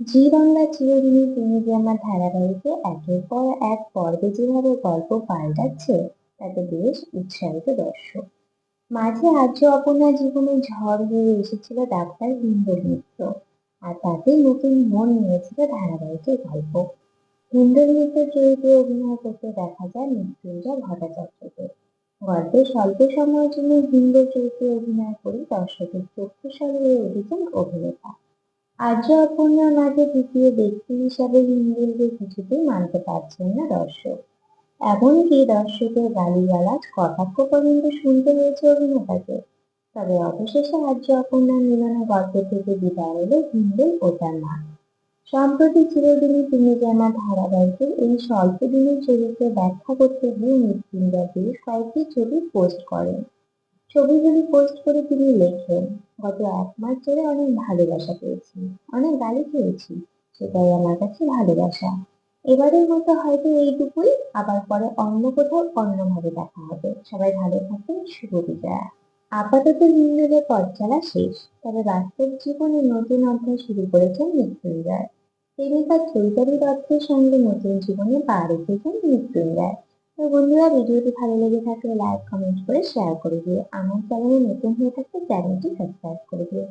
জি বাংলা চিরদিনই তুমি যে আমার ধারাবাহিকে একের পর এক পর্বে যেভাবে গল্প পাল্টাচ্ছে, তাতে বেশ উৎসাহিত দর্শক। মাঝে আর্য অপর্ণার জীবনে ঝড় হয়ে এসেছিল ডাক্তার হিন্দুর মিত্র, আর তাতে নতুন মন নিয়েছিল ধারাবাহিকের গল্প। হিন্দুর মিত্রের চরিত্রে অভিনয় করতে দেখা যায় মৃত্যুঞ্জয় ভট্টাচার্যকে। গল্পে স্বল্প সময়ের জন্য হিন্দুর চরিত্রে অভিনয় করে দর্শকের চক্ষু সরিয়ে উঠেছেন অভিনেতা। আর্য অপর্ণার মাঝে দ্বিতীয় ব্যক্তি হিসাবে হিন্দুদের কিছুতেই মানতে পারছেন না দর্শক। এমনকি দর্শকের গালিগালাজ, কটাক্ষ পর্যন্ত শুনতে হয়েছে অভিনেতাকে। তবে অবশেষে আর্য অপর্ণার মিলনে গল্প থেকে বিদায় এলো হিন্দুল ও তার মা সম্প্রতি চিরদিনই তুমি যে আমার ধারাবাহিকের এই স্বল্প দিনের চরিত্রে ব্যাখ্যা করতে গিয়ে মৃত্যুঞ্জয় বেশ কয়েকটি ছবি পোস্ট করেন। ছবিগুলি পোস্ট করে তিনি লেখেন গত এক মাস ধরে অনেক ভালোবাসা পেয়েছি, অনেক গালি খেয়েছি, সেটাই আমার কাছে ভালোবাসা। এবারের মতো হয়তো এইটুকুই, আবার পরে অন্য কোথাও অন্যভাবে দেখা হবে। সবাই ভালো থাকবেন, শুভ বিজয়া আপাতত হিন্দুদের পথ চলা শেষ, তবে বাস্তব জীবনে নতুন অধ্যায় শুরু করেছেন মৃত্যুঞ্জয়। প্রেমিকা চৈতালি দত্তের সঙ্গে নতুন জীবনে পা রেখেছেন মৃত্যুঞ্জয়। তো বন্ধুরা, ভিডিওটি ভালো লেগে থাকলে লাইক কমেন্ট করে শেয়ার করে দিও। আমার চ্যানেলে নতুন হয়ে থাকলে চ্যানেলটি সাবস্ক্রাইব করে দিও।